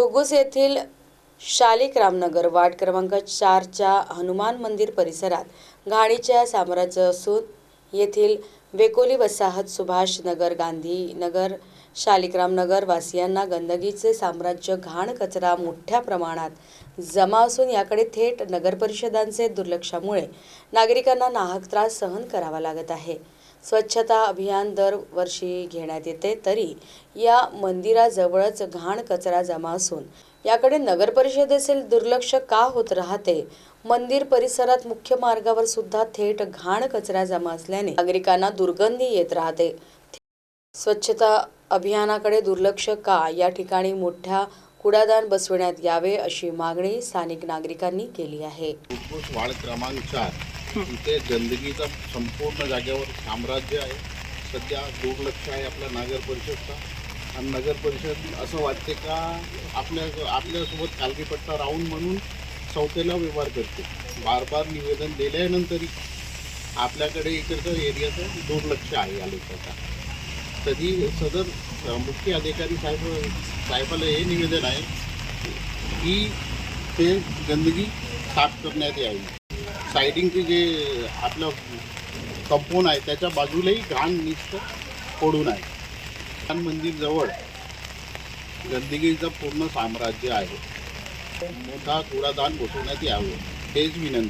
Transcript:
घुगुस येथील शालिक रामनगर वार्ड क्रमांक चारच्या हनुमान मंदिर परिसरात घाणीच्या साम्राज्य असून येथील वेकोली वसाहत सुभाष नगर गांधी नगर शालिग्राम नगर वासियांना गंदगीचे साम्राज्य घाण कचरा मोठ्या प्रमाणात जमा असून याकडे थेट नगरपरिषदांचे दुर्लक्षामुळे नागरिकांना नाहक त्रास सहन करावा लागत आहे. स्वच्छता अभियान दरवर्षी घेण्यात येते तरी या मंदिराजवळच घाण कचरा जमा असून याकडे नगरपरिषदेतील दुर्लक्ष का होत राहते? मंदिर परिसरात मुख्य मार्गावर सुद्धा थेट घाण कचरा जमा असल्याने नागरिकांना दुर्गंधी येत राहते. स्वच्छता अभियानाकडे दुर्लक्ष का? या ठिकाणी मोठ्या कुडादान बसविण्यात यावे अशी मागणी स्थानिक नागरिकांनी केली आहे. वाढ क्रमांक चार. इथे गंदगीचा संपूर्ण जागेवर साम्राज्य आहे. सध्या दुर्लक्ष आहे आपल्या नगर परिषदचा. आणि नगर परिषद असं वाटते का? आपल्या आपल्यासोबत कालगीपट्टा राहून म्हणून संस्थेला व्यवहार करते. बार बार निवेदन दिल्यानंतरही आपल्याकडे इकडचं एरियाचं दुर्लक्ष आहे या लोकांचा. कधी सदर मुख्य अधिकारी साहेब साहेबाला हे निवेदन आहे की ते गंदगी साफ करण्यात यावी. सायडिंगचे जे आपलं कंपाऊंड आहे त्याच्या बाजूलाही घाण नुसतं पडून आहे. हनुमान मंदिर जवळ गंदगीचं पूर्ण साम्राज्य आहे. मोठा कूडादान बसवण्यात यावं हेच विनंती.